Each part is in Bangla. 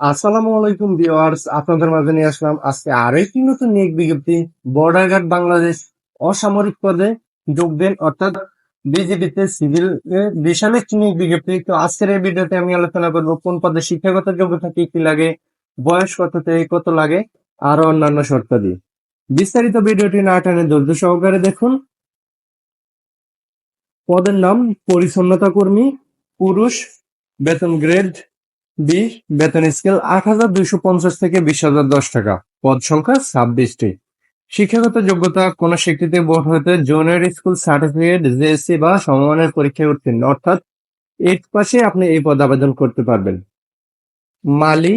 আসসালামু আলাইকুম ভিউয়ার্স, আপনাদের মাঝে নিয়ে আসলাম আজকে আরেকটি নতুন নিয়োগ বিজ্ঞপ্তি। বর্ডার বাংলাদেশ অসামরিক পদে যোগ দেন, অর্থাৎ বিজেপিতে সিভিল বিশাল নিয়োগ বিজ্ঞপ্তি। তো আজকের এই ভিডিওতে আমি আলোচনা করব কোন পদে শিক্ষাগত যোগ্যতা কি কি লাগে, বয়স কত থেকে কত লাগে আরও অন্যান্য শর্তাদি বিস্তারিত ভিডিওটি না টানে ধৈর্য সহকারে দেখুন। পদের নাম পরিচ্ছন্নতা কর্মী, পুরুষ, বেতন গ্রেড বিশ বেতন স্কেল আট হাজার দুইশো পঞ্চাশ থেকে বিশ হাজার দশ টাকা। পদ সংখ্যা ছাব্বিশটি। শিক্ষাগত যোগ্যতা কোন স্বীকৃতি বোর্ড হতে জুনিয়র স্কুল সার্টিফিকেট জেএসসি বা সমমানের পরীক্ষায় উত্তীর্ণ, অর্থাৎ এইট পাশে আপনি এই পদ আবেদন করতে পারবেন। মালি,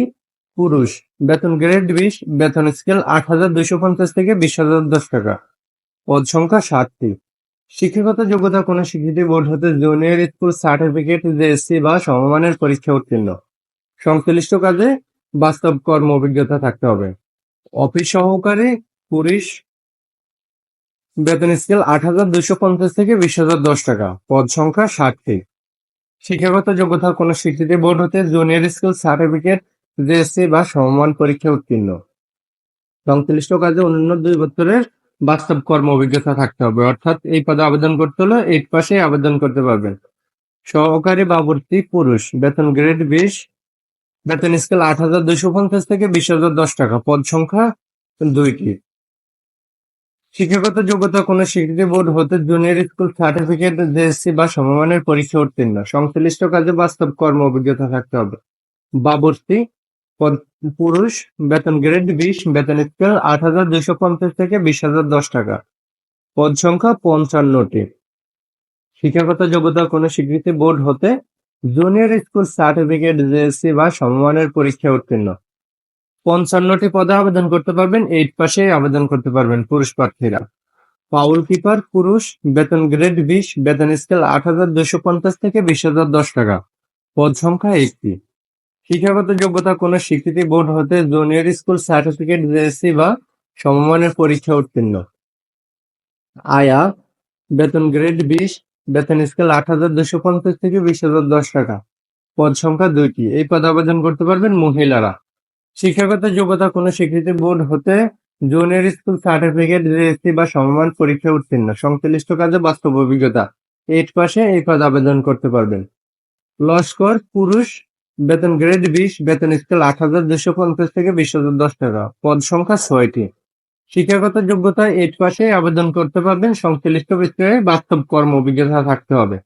পুরুষ, বেতন গ্রেড বিশ, বেতন স্কেল আট হাজার দুইশো পঞ্চাশ থেকে বিশ হাজার দশ টাকা। পদ সংখ্যা ষাটটি শিক্ষাগত যোগ্যতা কোন স্বীকৃতি বোর্ড হতে জুনিয়র স্কুল সার্টিফিকেট জেএসসি বা সমমানের পরীক্ষা উত্তীর্ণ। সংশ্লিষ্ট কাজে বাস্তব কর্ম অভিজ্ঞতা থাকতে হবে। অফিস সহকারে পুলিশ বেতন স্কেল আট হাজার দুইশো পঞ্চাশ থেকে বিশ হাজার দশ টাকা। পদ সংখ্যা ষাটটি শিক্ষাগত যোগ্যতা কোন স্বীকৃতি বোর্ড হতে জুনিয়র স্কুল সার্টিফিকেট, জেএসসি বা সমমান পরীক্ষা উত্তীর্ণ। সংশ্লিষ্ট কাজে অন্যান্য দুই বছরের বাস্তব কর্ম অভিজ্ঞতা থাকতে হবে। অর্থাৎ এই পদে আবেদন করতে হলে এইট পাশে আবেদন করতে পারবেন। সহকারী বাবুর্চি পুরুষ। বেতন গ্রেড বিশ। বেতন স্কেল আট হাজার দুইশো পঞ্চাশ থেকে বিশ হাজার দশ টাকা। পদ সংখ্যা দুইটি শিক্ষাগত যোগ্যতা কোন স্বীকৃতি বোর্ড হতে জুনিয়র স্কুল সার্টিফিকেট জেএসসি বা সমমানের পরীক্ষা উত্তীর্ণ। সংশ্লিষ্ট কাজে বাস্তব কর্ম অভিজ্ঞতা থাকতে হবে। বাবর্তি, পদ পুরুষ, বেতন গ্রেড বিশ, বেতন স্কেল আট হাজার দুইশো পঞ্চাশ থেকে বিশ হাজার দশ টাকা। পদ সংখ্যা পঞ্চান্নটি। শিক্ষাগত যোগ্যতা কোন স্বীকৃতি বোর্ড হতে জুনিয়র স্কুল সার্টিফিকেট জেএসসি বা সমমানের পরীক্ষা উত্তীর্ণ। পঞ্চান্নটি পদে আবেদন করতে পারবেন এইট পাশে আবেদন করতে পারবেন পুরুষ প্রার্থীরা। পাউল কিপার পুরুষ, বেতন গ্রেড বিশ, বেতন স্কেল আট হাজার দুশো পঞ্চাশ থেকে বিশ হাজার দশ টাকা। পদ সংখ্যা একটি। শিক্ষাগত যোগ্যতা কোন স্বীকৃতি বোর্ড হতে জুনিয়র স্কুল সার্টিফিকেট জেএসসি বা সমমানের পরীক্ষা উত্তীর্ণ। আয়া, বেতন গ্রেড বিশ বেতন স্কেল আট হাজার দুশো পঞ্চাশ থেকে বিশ হাজার দশ টাকা। পদ সংখ্যা দুইটি। এই পদ আবেদন করতে পারবেন মহিলারা। শিক্ষাগত যোগ্যতা কোন স্বীকৃতি বোর্ড হতে জুনিয়র স্কুল সার্টিফিকেট জিএসসি বা সমমান পরীক্ষা উত্তীর্ণ। সংশ্লিষ্ট কাজে বাস্তব অভিজ্ঞতা। এইট পাশে এই পদ আবেদন করতে পারবেন। লস্কর পুরুষ, বেতন গ্রেড বিশ, বেতন স্কেল আট হাজার দুশো পঞ্চাশ থেকে বিশ হাজার দশ টাকা। পদ সংখ্যা ছয়টি। শিক্ষাগত যোগ্যতা এইট পাশে আবেদন করতে পারবেন। সংশ্লিষ্ট বিষয়ে বাস্তব কর্ম অভিজ্ঞতা থাকতে হবে।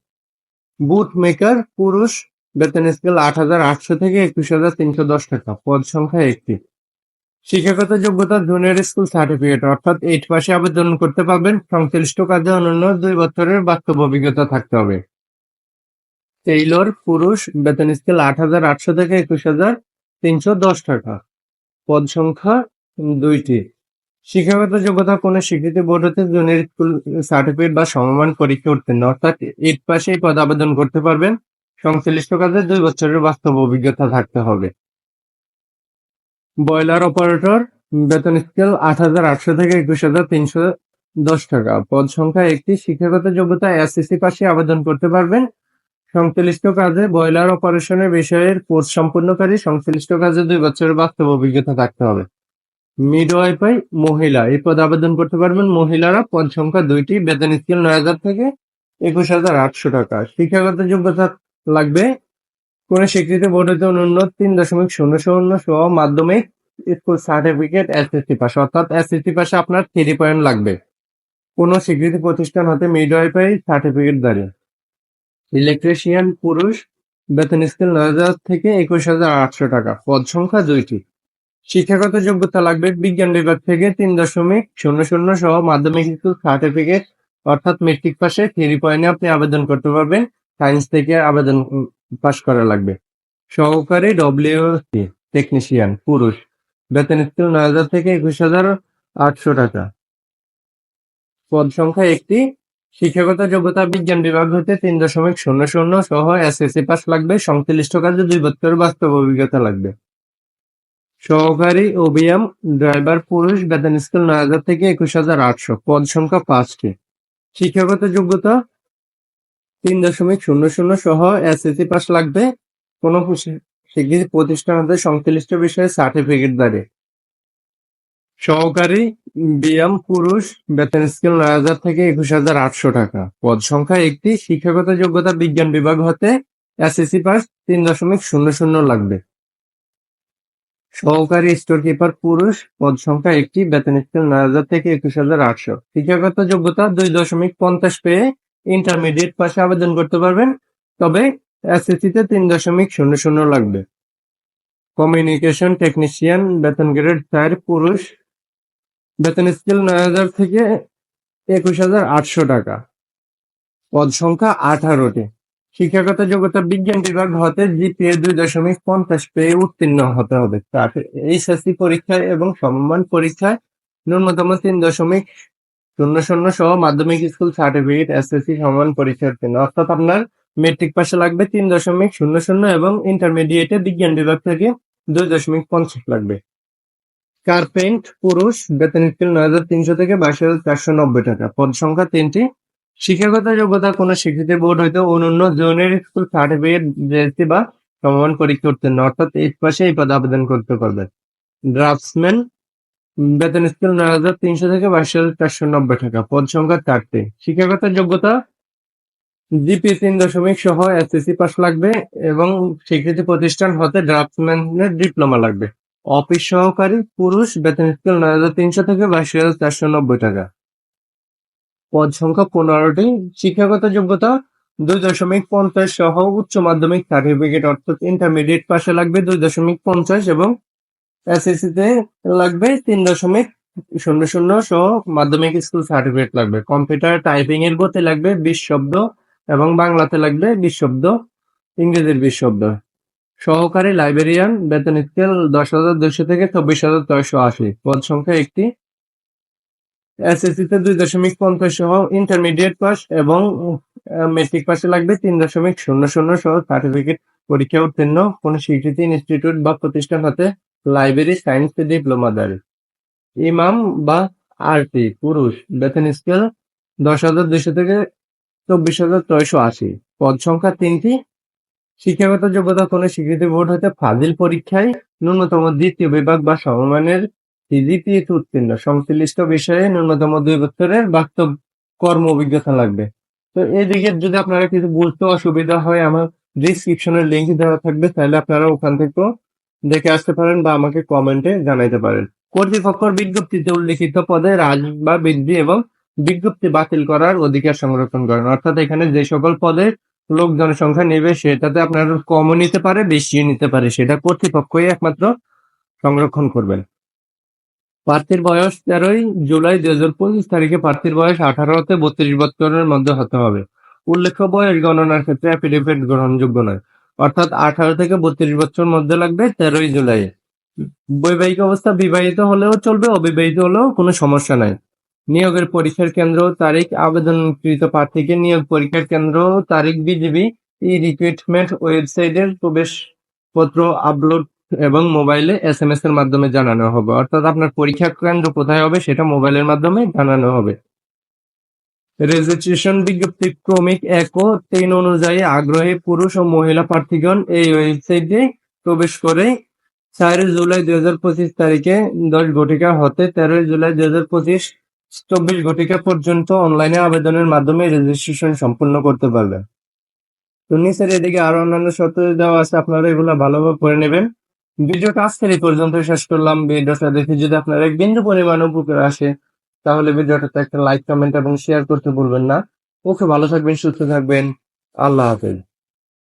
বুট মেকার, পুরুষ, বেতন স্কেল আট হাজার আটশো থেকে একুশ হাজার তিনশো দশ টাকা। পদ সংখ্যা একটি। শিক্ষাগত যোগ্যতা জুনিয়র স্কুল সার্টিফিকেট, অর্থাৎ এইট পাশে আবেদন করতে পারবেন। সংশ্লিষ্ট কাজে অন্যান্য দুই বছরের বাস্তব অভিজ্ঞতা থাকতে হবে। টেইলর, পুরুষ, বেতন স্কেল আট হাজার আটশো থেকে একুশ হাজার তিনশো দশ টাকা। পদ সংখ্যা দুইটি। শিক্ষাগত যোগ্যতা কোন স্বীকৃতি বোর্ড হতে জুনিয়র স্কুল সার্টিফিকেট বা সমমান পরীক্ষা উত্তীর্ণ অর্থাৎ এইট পাশে এই পদ আবেদন করতে পারবেন। সংশ্লিষ্ট কাজে দুই বছরের বাস্তব অভিজ্ঞতা থাকতে হবে। বয়লার অপারেটর, বেতন স্কেল আট হাজার আটশো থেকে একুশ হাজার তিনশো দশ টাকা। পদ সংখ্যা একটি। শিক্ষাগত যোগ্যতা এসএসসি পাশে আবেদন করতে পারবেন। সংশ্লিষ্ট কাজে বয়লার অপারেশনের বিষয়ের কোর্স সম্পূর্ণকারী। সংশ্লিষ্ট কাজে দুই বছরের বাস্তব অভিজ্ঞতা থাকতে হবে। মিডওয়াইফাই মহিলা। এই পদ আবেদন করতে পারবেন মহিলারা পদ সংখ্যা দুইটি, বেতন স্কেল নয় হাজার থেকে একুশ হাজার আটশো টাকা। শিক্ষাগত যোগ্যতা লাগবে কোন স্বীকৃতি বোর্ড হতে অনন্য তিন দশমিক শূন্য শূন্য সহ মাধ্যমিক স্কুল সার্টিফিকেট এসএসসি পাস অর্থাৎ এসএসসি পাশে আপনার থ্রি পয়েন্ট লাগবে। কোন স্বীকৃতি প্রতিষ্ঠান হতে মিডওয়াইফাই সার্টিফিকেট দাঁড়িয়ে ইলেকট্রিশিয়ান পুরুষ, বেতন স্কেল নয় হাজার থেকে একুশ হাজার আটশো টাকা, পদ সংখ্যা দুইটি। শিক্ষাগত যোগ্যতা লাগবে বিজ্ঞান বিভাগ থেকে তিন দশমিক শূন্য শূন্য সহ মাধ্যমিক স্কুল সার্টিফিকেট অর্থাৎ মেট্রিক পাশে থ্রি পয়েন্টে আপনি আবেদন করতে পারবেন। সায়েন্স থেকে আবেদন পাশ করা লাগবে। সহকারী ডব্লিউসি টেকনিশিয়ান পুরুষ। বেতন স্কেল নয় হাজার থেকে একুশ হাজার আটশো টাকা। পদ সংখ্যা একটি। শিক্ষাগত যোগ্যতা বিজ্ঞান বিভাগ হতে তিন দশমিক শূন্য শূন্য সহ এসএসসি পাস লাগবে। সংশ্লিষ্ট কাজে দুই বছর বাস্তব অভিজ্ঞতা লাগবে। সহকারী ওবিএম, ড্রাইভার পুরুষ বেতন স্কেল নয় হাজার থেকে একুশ হাজার আটশো, পদ সংখ্যা পাঁচটি। শিক্ষাগত যোগ্যতা তিন দশমিক শূন্য শূন্য সহ এসএসসি পাস লাগবে। কোন প্রতিষ্ঠান হতে সংশ্লিষ্ট বিষয়ে সার্টিফিকেট দ্বারে সহকারী বিএম পুরুষ বেতন স্কেল নয় হাজার থেকে একুশ হাজার আটশো টাকা। পদ সংখ্যা একটি। শিক্ষাগত যোগ্যতা বিজ্ঞান বিভাগ হতে এসএসসি পাস তিন দশমিক শূন্য শূন্য লাগবে। সহকারী স্টোর কিপার পুরুষ, পদ সংখ্যা একটি, বেতন স্কেল নয় হাজার থেকে একুশ হাজার আটশো। শিক্ষাগত যোগ্যতা দুই দশমিক পঞ্চাশ পেয়ে ইন্টারমিডিয়েট পাশে আবেদন করতে পারবেন, তবে এসএসসি তে তিন দশমিক শূন্য শূন্য লাগবে। কমিউনিকেশন টেকনিশিয়ান বেতন গ্রেড চার, পুরুষ, বেতন স্কেল নয় হাজার থেকে একুশ হাজার আটশো টাকা। পদ সংখ্যা আঠারোটি। শিক্ষাগত যোগ্যতা বিজ্ঞান বিভাগ হতে জিপিএ দুই দশমিক পঞ্চাশ পেয়ে উত্তীর্ণ হতে হবে। তার এইচএসসি পরীক্ষায় এবং সমমান পরীক্ষায় ন্যূনতম তিন দশমিক শূন্য শূন্য সহ মাধ্যমিক স্কুল সার্টিফিকেট, এসএসসি সমান পরীক্ষার উত্তীর্ণ অর্থাৎ আপনার মেট্রিক পাশে লাগবে তিন দশমিক শূন্য শূন্য এবং ইন্টারমিডিয়েটে বিজ্ঞান বিভাগ থেকে দুই দশমিক পঞ্চাশ লাগবে। কার্পেন্ট পুরুষ বেতন স্কেল নয় হাজার তিনশো থেকে বাইশ হাজার চারশো নব্বই টাকা। পদ সংখ্যা তিনটি। শিক্ষাগত যোগ্যতা কোনো স্বীকৃতি বোর্ড হয়তো অন্যান্য জুনিয়র স্কুল সার্টিফিকেট বা সমমান পরীক্ষা উত্তীর্ণ অর্থাৎ এই পাশে এই পদে আবেদন করতে পারবে। ড্রাফটসম্যান, বেতন স্কেল নয় হাজার তিনশো থেকে বাইশ হাজার চারশো নব্বই টাকা। পদ সংখ্যা চারটি। শিক্ষাগত যোগ্যতা জিপি তিন দশমিক সহ এসএসসি পাস লাগবে এবং স্বীকৃতি প্রতিষ্ঠান হতে ড্রাফটসম্যানের ডিপ্লোমা লাগবে। অফিস সহকারী পুরুষ, বেতন স্কেল নয় হাজার তিনশো থেকে বাইশ হাজার চারশো নব্বই টাকা। পদ সংখ্যা পনেরোটি। শিক্ষাগত যোগ্যতা দুই দশমিক পঞ্চাশ সহ উচ্চ মাধ্যমিক সার্টিফিকেট অর্থাৎ ইন্টারমিডিয়েট পাশে লাগবে দুই দশমিক পঞ্চাশ এবং এসএসসি তে লাগবে তিন দশমিক শূন্য শূন্য সহ মাধ্যমিক স্কুল সার্টিফিকেট লাগবে। কম্পিউটার টাইপিং এর গতি লাগবে বিশ শব্দ এবং বাংলাতে লাগবে বিশ শব্দ, ইংরেজির বিশ শব্দ। সহকারী লাইব্রেরিয়ান বেতন স্কেল দশ হাজার দুশো থেকে চব্বিশ হাজার ছয়শো আশি। পদ সংখ্যা একটি এসএসসি তে দুই দশমিক পঞ্চাশ সহ ইন্টারমিডিয়েট পাস এবং মেট্রিক পাশে লাগবে তিন দশমিক শূন্য শূন্য সহ সার্টিফিকেট পরীক্ষা উত্তীর্ণ কোন স্বীকৃতি ইনস্টিটিউট বা প্রতিষ্ঠান হতে লাইব্রেরি সায়েন্স ডিপ্লোমা দাঁড়ি ইমাম বা আরটি পুরুষ বেতন স্কেল দশ হাজার দুশো থেকে চব্বিশ হাজার ছয়শো আশি। পদ সংখ্যা তিনটি। শিক্ষাগত যোগ্যতা কোন স্বীকৃতি বোর্ড হতে ফাজিল পরীক্ষায় ন্যূনতম দ্বিতীয় বিভাগ বা সমমানের সিজিপিএ উত্তীর্ণ। সংশ্লিষ্ট বিষয়ে ন্যূনতম দুই বছরের বাস্তব কর্ম অভিজ্ঞতা লাগবে। তো এদিকে যদি আপনারা কিছু বুঝতে অসুবিধা হয়, আমার ডিসক্রিপশনের লিঙ্ক দেওয়া থাকবে, তাহলে আপনারা ওখান থেকেও দেখে আসতে পারেন বা আমাকে কমেন্টে জানাইতে পারেন। কর্তৃপক্ষের বিজ্ঞপ্তিতে উল্লিখিত পদে হ্রাস বা বৃদ্ধি এবং বিজ্ঞপ্তি বাতিল করার অধিকার সংরক্ষণ করেন। অর্থাৎ এখানে যে সকল পদে লোক জনসংখ্যা নেবে, সেটাতে আপনারা কমও নিতে পারে, বেশিও নিতে পারে, সেটা কর্তৃপক্ষই একমাত্র সংরক্ষণ করবেন। প্রার্থীর বয়স তেরোই জুলাই দুই হাজার পঁচিশ তারিখে প্রার্থীর বয়স আঠারো হতে বত্রিশ বছরের মধ্যে হতে হবে। উল্লেখ্য, বয়স গণনার ক্ষেত্রে অ্যাফিডেভিট গ্রহণযোগ্য নয়। অর্থাৎ আঠারো থেকে বত্রিশ বছর মধ্যে লাগবে তেরোই জুলাই। বৈবাহিক অবস্থা বিবাহিত হলেও চলবে, অবিবাহিত হলেও কোনো সমস্যা নাই। নিয়োগের পরীক্ষার কেন্দ্র তারিখ, আবেদনকৃত প্রার্থীকে নিয়োগ পরীক্ষার কেন্দ্র তারিখ বিজিবি ই রিক্রুটমেন্ট ওয়েবসাইটের প্রবেশপত্র আপলোড এবং মোবাইলে এস এম এস এর মাধ্যমে জানানো হবে। অর্থাৎ আপনার পরীক্ষা কেন্দ্র কোথায় হবে সেটা মোবাইলের মাধ্যমে জানানো হবে। রেজিস্ট্রেশন বিজ্ঞপ্তি ক্রমিক এক ও তিন অনুযায়ী আগ্রহী পুরুষ ও মহিলা প্রার্থীগণ এই ওয়েবসাইটে প্রবেশ করে চার জুলাই দুই হাজার পঁচিশ তারিখে দশ ঘটিকা হতে তেরোই জুলাই দুই হাজার পঁচিশ চব্বিশ ঘটিকা পর্যন্ত অনলাইনে আবেদনের মাধ্যমে রেজিস্ট্রেশন সম্পূর্ণ করতে পারবেন। তো নিচের এদিকে আরও অন্যান্য শর্ত দেওয়া আছে, আপনারা এগুলো ভালোভাবে পড়ে নেবেন। ভিডিওটা আজকের এই পর্যন্ত শেষ করলাম। ভিডিওটা দেখে যদি আপনার এক বিন্দু পরিমাণ উপকার আসে, তাহলে ভিডিওটাতে একটা লাইক কমেন্ট এবং শেয়ার করতে ভুলবেন না। ওকে, ভালো থাকবেন, সুস্থ থাকবেন। আল্লাহ হাফেজ।